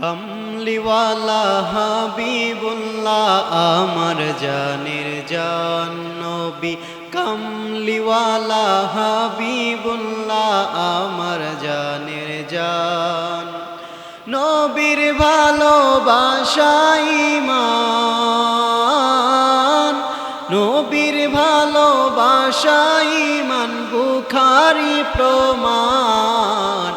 কমলিওয়ালা হাবিবুল্লাহ, আমার জানের জান নবী। কমলিওয়ালা হাবিবুল্লাহ, আমার জানের জান নবীর ভালোবাসাই মান। নবীর ভালোবাসাই মান, বুখারি প্রমাণ।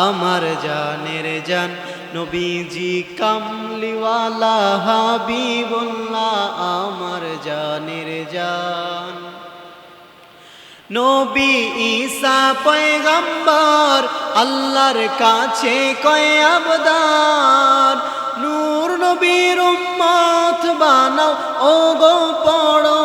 আমার জানের জান নবীজি কামলিওয়ালা হাবিবুল্লাহ আমার জানের জান। নবী ঈসা পয়গম্বর আল্লাহর কাছে কয় আবদার, নূর নবীর উম্মত বানাও ও গো পড়ো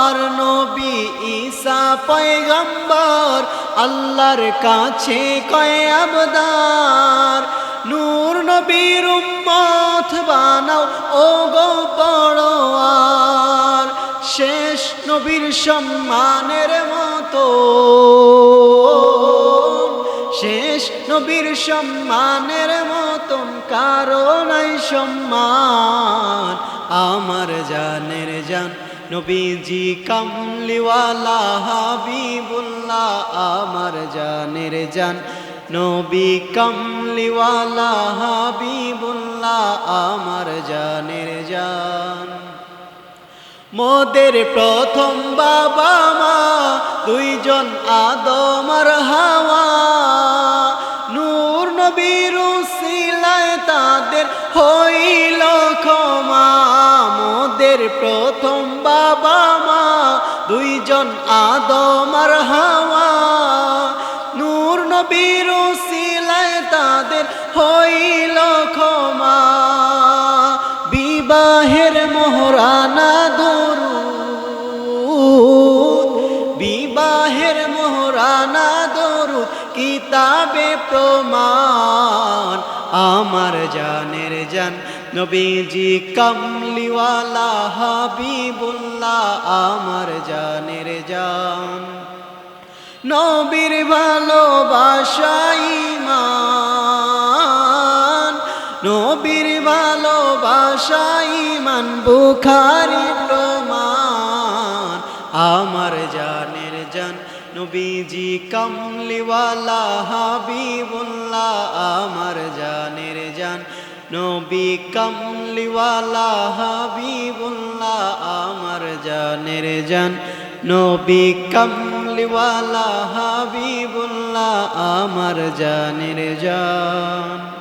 আর নবী ঈসা পয়গম্বর আল্লাহর কাছে কয় আবদার নূর নবীর উম্মত বানাও ও গো পড়ো আর। শেষ নবীর সম্মানের মতো। শেষ নবীর সম্মানের মতন কারণাই সম্মান। আমার জানের জান নবীজি কামলিওয়ালা হাবিবুল্লাহ। আমার জানের জান নবী কামলিওয়ালা হাবিবুল্লাহ, আমার জানের জান। মোদের প্রথম বাবা মা, দুইজন আদমার হাওয়া। নূর নবীর সিলায় তাদের হইল ক্ষমা। মোদের প্রথম বাবা মা, দুইজন আদমার হাওয়া। নূর নবীর সিলায় তাদের হইল ক্ষমা। বিবাহের মোহরানা দরুদ। বিবাহের মোহরানা দরুদ কিতাবে প্রমাণ। আমার জানের জান নবীজি কমলিওয়ালা হাবিবুল্লাহ, আমার জানের জান। নবীর ভালোবাসাই নবীর ভালোবাসাই মান বুখারি প্রমাণ। আমার জানের জান নবীজি কমলিওয়ালা হাবিবুল্লাহ। আমার জানের জান নবী কমলিওয়ালা হাবিবুল্লাহ। আমার জানের জান নবী কমলিওয়ালা হাবিবুল্লাহ। আমার জানের জান